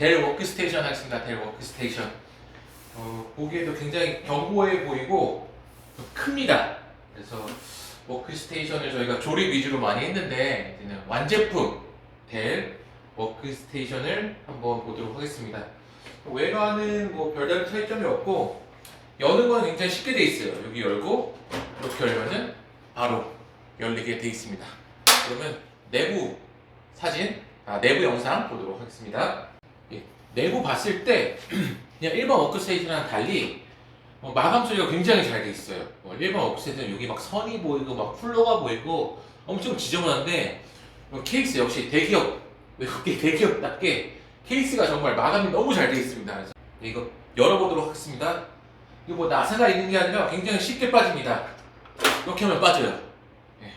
델 워크스테이션 하겠습니다. 델 워크스테이션. 어, 보기에도 굉장히 견고해 보이고 좀 큽니다. 그래서 워크스테이션을 저희가 조립 위주로 많이 했는데 이제는 완제품 델 워크스테이션을 한번 보도록 하겠습니다. 외관은 뭐 별다른 차이점이 없고 여는 건 굉장히 쉽게 돼 있어요. 여기 열고 이렇게 열면은 바로 열리게 돼 있습니다. 그러면 내부 사진, 아, 내부 영상 보도록 하겠습니다. 예, 내부 봤을 때 그냥 일반 워크스테이션이랑 달리 어, 마감 처리가 굉장히 잘 돼 있어요. 어, 일반 워크스테이션은 여기 막 선이 보이고 막 쿨러가 보이고 엄청 지저분한데 어, 케이스 역시 대기업 외국계 대기업답게 케이스가 정말 마감이 너무 잘 돼 있습니다. 그래서 이거 열어보도록 하겠습니다. 이거 뭐 나사가 있는 게 아니라 굉장히 쉽게 빠집니다. 이렇게 하면 빠져요. 예.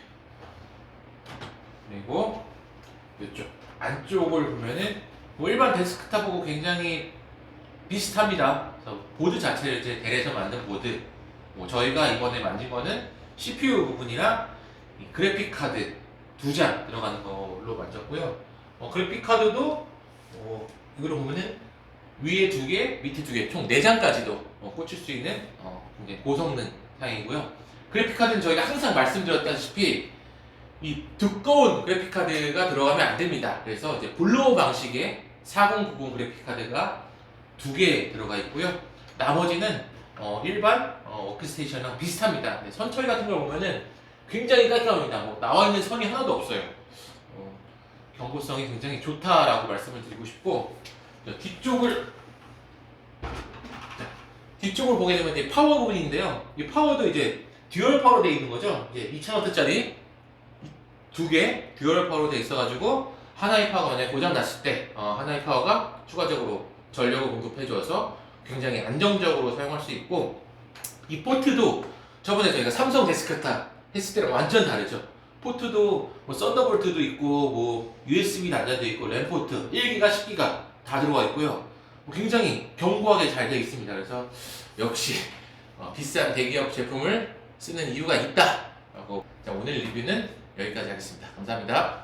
그리고 이쪽 안쪽을 보면은 뭐 일반 데스크탑하고 굉장히 비슷합니다. 그래서 보드 자체를 이제 델에서 만든 보드. 뭐 저희가 이번에 만진 거는 CPU 부분이랑 이 그래픽 카드 두 장 들어가는 걸로 만졌고요. 어, 그래픽 카드도 어, 이거로 보면은 위에 두 개, 밑에 두 개, 총 네 장까지도 어, 꽂힐 수 있는 어, 굉장히 고성능 사양이고요. 그래픽 카드는 저희가 항상 말씀드렸다시피 이 두꺼운 그래픽 카드가 들어가면 안 됩니다. 그래서 이제 블로우 방식의 4090 그래픽 카드가 두 개 들어가 있고요. 나머지는 어, 일반 어, 워크스테이션이랑 비슷합니다. 근데 선 처리 같은 걸 보면은 굉장히 깔끔합니다. 뭐 나와 있는 선이 하나도 없어요. 어, 경고성이 굉장히 좋다라고 말씀을 드리고 싶고 자, 뒤쪽을 자, 뒤쪽을 보게 되면 이제 파워 부분인데요. 이 파워도 이제 듀얼 파워로 되어 있는 거죠. 이제 2,000W짜리 두 개 듀얼 파워로 되어 있어가지고 하나의 파워가 만약에 고장 났을 때 어, 하나의 파워가 추가적으로 전력을 공급해줘서 굉장히 안정적으로 사용할 수 있고 이 포트도 저번에 저희가 삼성 데스크탑 했을 때랑 완전 다르죠. 포트도 뭐 썬더볼트도 있고 뭐 USB 단자도 있고 램 포트 1기가 10기가 다 들어가 있고요. 뭐 굉장히 견고하게 잘 되어 있습니다. 그래서 역시 어, 비싼 대기업 제품을 쓰는 이유가 있다 라고 자, 오늘 리뷰는 여기까지 하겠습니다. 감사합니다.